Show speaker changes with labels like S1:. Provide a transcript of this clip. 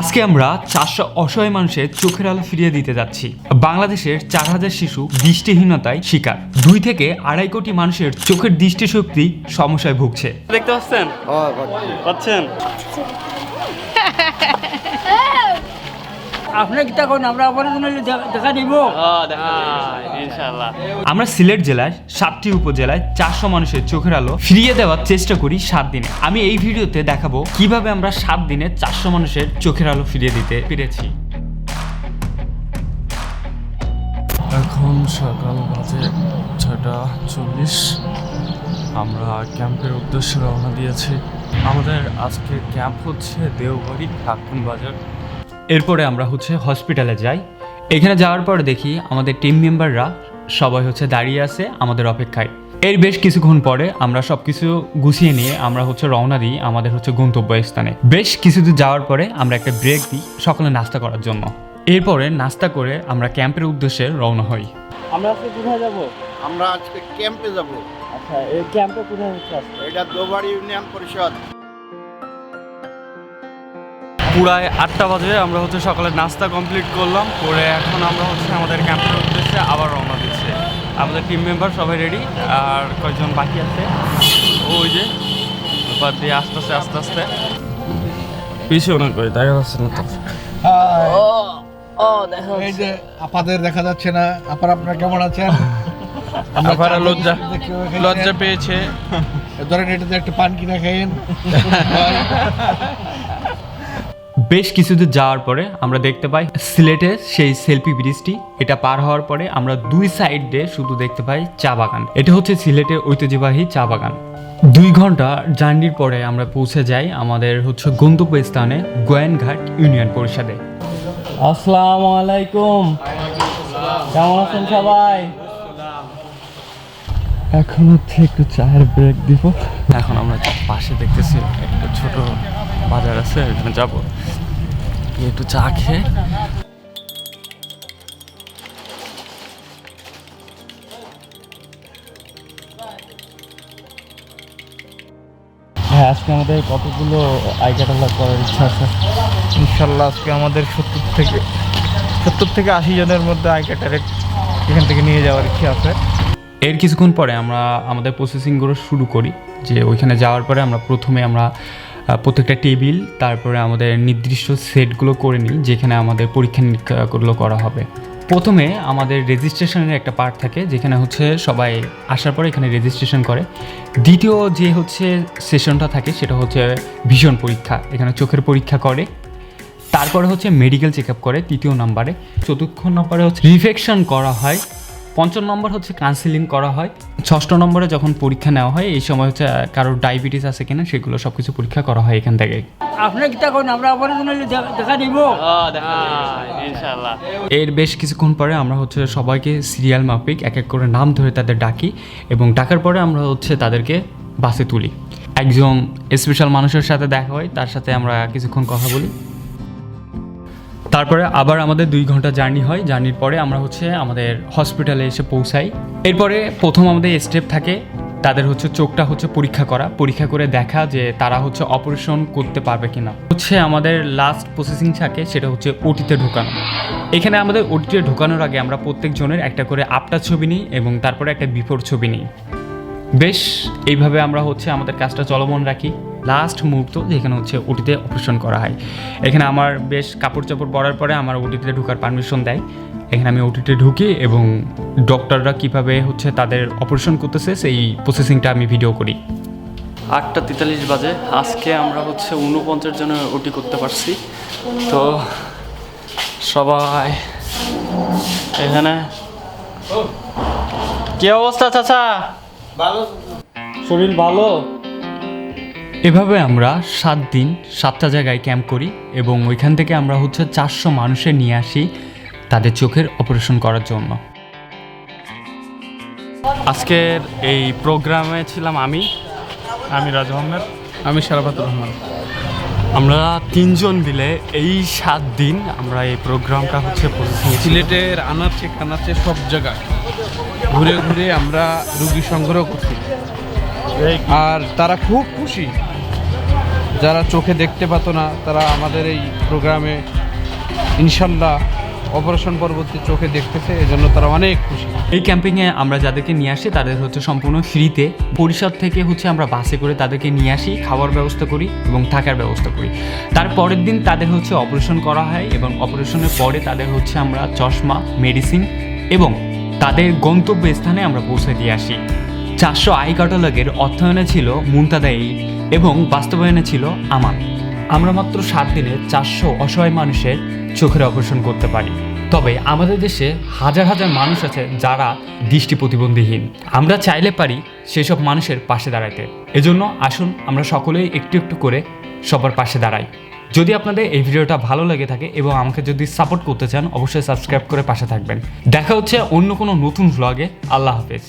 S1: আজকে আমরা চারশো অসহায় মানুষের চোখের আলো ফিরিয়ে দিতে যাচ্ছি। বাংলাদেশের চার হাজার শিশু দৃষ্টিহীনতায় শিকার। দুই থেকে আড়াই কোটি মানুষের চোখের দৃষ্টিশক্তি সমস্যায় ভুগছে।
S2: দেখতে পাচ্ছেন? পাচ্ছেন?
S3: আমরা দিব?
S2: ইনশাল্লাহ
S1: আমরা সিলেট জেলার সাতটি উপজেলায় চারশো মানুষের চোখের আলো ফিরিয়ে দেওয়ার চেষ্টা করি সাত দিনে। আমি এই ভিডিওতে দেখাবো কীভাবে আমরা সাত দিনে চারশো মানুষের চোখের আলো ফিরিয়ে দিতে পেরেছি।
S4: এখন সকাল বাজে ছটা চল্লিশ। আমরা ক্যাম্পের উদ্দেশ্যে রওনা দিয়েছি। আমাদের আজকে ক্যাম্প হচ্ছে দেওবাড়ি হাকুম বাজার
S1: এরপরে আমরা হচ্ছে হসপিটালে যাই। এখানে যাওয়ার পর দেখি আমাদের টিম মেম্বাররা সবাই হচ্ছে দাঁড়িয়ে আছে আমাদের অপেক্ষায়। এর বেশ কিছুক্ষণ পরে আমরা সব কিছু গুছিয়ে নিয়ে আমরা হচ্ছে রওনা দিই আমাদের হচ্ছে গন্তব্য স্থানে বেশ কিছু দূর যাওয়ার পরে আমরা একটা ব্রেক দিই সকালে নাস্তা করার জন্য। এরপরে নাস্তা করে আমরা ক্যাম্পের উদ্দেশ্যে রওনা হই।
S2: আমরা আজকে কোথায় যাব?
S5: আমরা আজকে ক্যাম্পে যাব।
S2: আচ্ছা এই ক্যাম্পটা কোথায় হচ্ছে
S5: এটা দোবাড়ি ইউনিয়ন পরিষদ।
S4: পুরায় আটটা বাজে আমরা হচ্ছে সকালে নাস্তা কমপ্লিট করলাম করে এখন আমরা হচ্ছে আমাদের ক্যাম্পের উদ্দেশ্যে আবার রওনা দিচ্ছে। আমাদের টিম মেম্বার সবাই রেডি আর কয়েকজন বাকি আছে? ওই যে বাদ দিয়ে আস্তে আস্তে আস্তে আস্তে। পিছিয়ে অনেক করে দেখা যাচ্ছে না
S5: এই যে আপাদের দেখা যাচ্ছে না আপার আপনারা কেমন আছেন?
S4: আপারা লজ্জা লজ্জা
S5: পেয়েছে। ধরেন এটাতে একটা পান কিনা খাইয়েন।
S1: বেশ কিছুদূর যাওয়ার পরে আমরা দেখতে পাই সিলেটের সেই সেলফি ব্রিজটি, এটা পার হওয়ার পরে আমরা দুই সাইড দিয়ে শুধু দেখতে পাই চা বাগান। এটা হচ্ছে সিলেটের ঐতিহ্যবাহী চা বাগান। দুই ঘণ্টা জার্নির পরে আমরা পৌঁছে যাই আমাদের হচ্ছে গন্তব্য স্থানে গোয়েনঘাট ইউনিয়ন পরিষদে।
S2: আসসালামু আলাইকুম। কেমন আছেন সবাই?
S4: এখন হচ্ছে একটু চায়ের ব্রেক দিব। এখন আমরা পাশে দেখতেছি একটা ছোট বাজার আছে ওখানে যাব। একটু চা খেয়ে।
S2: হ্যাঁ আজকে আমাদের কতগুলো আই ক্যাটালগ করার ইচ্ছা আছে?
S6: ইনশাল্লাহ আজকে আমাদের সত্তর থেকে সত্তর থেকে আশি জনের মধ্যে আই ক্যাটারে এখান থেকে নিয়ে যাওয়ার ইচ্ছা আছে।
S1: এর কিছুক্ষণ পরে আমরা আমাদের প্রসেসিংগুলো শুরু করি যে ওইখানে যাওয়ার পরে আমরা প্রথমে আমরা প্রত্যেকটা টেবিল, তারপরে আমাদের নির্দিষ্ট সেটগুলো করে নিই, যেখানে আমাদের পরীক্ষা নিরীক্ষাগুলো করা হবে। প্রথমে আমাদের রেজিস্ট্রেশনের একটা পার্ট থাকে, যেখানে হচ্ছে সবাই আসার পরে এখানে রেজিস্ট্রেশন করে। দ্বিতীয় যে হচ্ছে সেশনটা থাকে, সেটা হচ্ছে ভীষণ পরীক্ষা, এখানে চোখের পরীক্ষা করে। তারপরে হচ্ছে মেডিকেল চেক আপ করে, তৃতীয় নম্বরে। চতুর্থ নম্বরে হচ্ছে রিফেকশন করা হয়। পঞ্চম নম্বর হচ্ছে কাউন্সিলিং করা হয়। ষষ্ঠ নম্বরে যখন পরীক্ষা নেওয়া হয় এই সময় হচ্ছে কারোর ডায়াবেটিস আছে কিনা সেগুলো সব কিছু পরীক্ষা করা হয় এখান থেকে।
S3: আপনি কি তখন আমরা অপারেশন দেখা- দেখা দিব?
S1: এর বেশ কিছুক্ষণ পরে আমরা হচ্ছে সবাইকে সিরিয়াল মাফিক এক এক করে নাম ধরে তাদের ডাকি এবং ডাকার পরে আমরা হচ্ছে তাদেরকে বাসে তুলি। একজন স্পেশাল মানুষের সাথে দেখা হয় তার সাথে আমরা কিছুক্ষণ কথা বলি। তারপরে আবার আমাদের দুই ঘণ্টা জার্নি হয়। জার্নির পরে আমরা হচ্ছে আমাদের হসপিটালে এসে পৌঁছাই। এরপরে প্রথম আমাদের স্টেপ থাকে, তাদের হচ্ছে চোখটা হচ্ছে পরীক্ষা করা। পরীক্ষা করে দেখা যে তারা হচ্ছে অপারেশন করতে পারবে কিনা। হচ্ছে আমাদের লাস্ট প্রসেসিং থাকে, সেটা হচ্ছে ওটিতে ঢোকানো। এখানে আমাদের ওটিতে ঢোকানোর আগে আমরা প্রত্যেকজনের একটা করে আপটার ছবি নিই এবং তারপরে একটা বিফোর ছবি নিই। বেশ, এইভাবে আমরা হচ্ছে আমাদের কাজটা চলমান রাখি। লাস্ট মুহূর্ত যেখানে হচ্ছে ওটিতে অপারেশন করা হয়। এখানে আমার বেশ কাপড় চাপড় পরার পরে আমার ওটিতে ঢোকার পারমিশন দেয়। এখানে আমি ওটিতে ঢুকি এবং ডক্টররা কীভাবে হচ্ছে তাদের অপারেশন করতেছে সেই প্রসেসিংটা আমি ভিডিও করি।
S4: আটটা তেতাল্লিশ বাজে। আজকে আমরা হচ্ছে উনপঞ্চাশ জনের ওটি করতে পারছি। তো সবাই এখানে কি অবস্থা চাচা? ভালো শরীর ভালো?
S1: এভাবে আমরা সাত দিন সাতটা জায়গায় ক্যাম্প করি এবং ওইখান থেকে আমরা হচ্ছে চারশো মানুষে নিয়ে আসি তাদের চোখের অপারেশন করার জন্য।
S4: আজকের এই প্রোগ্রামে ছিলাম আমি
S6: আমি রাজু আহমেদ। আমি শারাফাতুর রহমান।
S4: আমরা তিনজন মিলে এই সাত দিন আমরা এই প্রোগ্রামটা হচ্ছে
S6: সিলেটের আনাচে কানাচে সব জায়গায় ঘুরে ঘুরে আমরা রুগী সংগ্রহ করছি। আর তারা খুব খুশি
S7: যারা চোখে দেখতে পাতো না, তারা আমাদের এই প্রোগ্রামে ইনশাল্লাহ অপারেশন পরবর্তী চোখে দেখতেছে, এজন্য তারা অনেক খুশি।
S1: এই ক্যাম্পিংয়ে আমরা যাদেরকে নিয়ে আসি, তাদের হচ্ছে সম্পূর্ণ ফ্রিতে। পরিষদ থেকে হচ্ছে আমরা বাসে করে তাদেরকে নিয়ে আসি, খাওয়ার ব্যবস্থা করি এবং থাকার ব্যবস্থা করি। তার পরের দিন তাদের হচ্ছে অপারেশন করা হয় এবং অপারেশনের পরে তাদের হচ্ছে আমরা চশমা, মেডিসিন এবং তাদের গন্তব্য স্থানে আমরা পৌঁছে দিয়ে আসি। চারশো আই ক্যাটালগের অর্থায়নে ছিল মুনতাদাই এবং বাস্তবায়নে ছিল আমার। আমরা মাত্র সাত দিনে চারশো অসহায় মানুষের চোখের অপারেশন করতে পারি। তবে আমাদের দেশে হাজার হাজার মানুষ আছে যারা দৃষ্টি প্রতিবন্ধীহীন। আমরা চাইলে পারি সেসব মানুষের পাশে দাঁড়াইতে। এজন্য আসুন আমরা সকলেই একটু একটু করে সবার পাশে দাঁড়াই। যদি আপনাদের এই ভিডিওটা ভালো লেগে থাকে এবং আমাকে যদি সাপোর্ট করতে চান, অবশ্যই সাবস্ক্রাইব করে পাশে থাকবেন। দেখা হচ্ছে অন্য কোনো নতুন ভ্লগে আল্লাহ হাফেজ।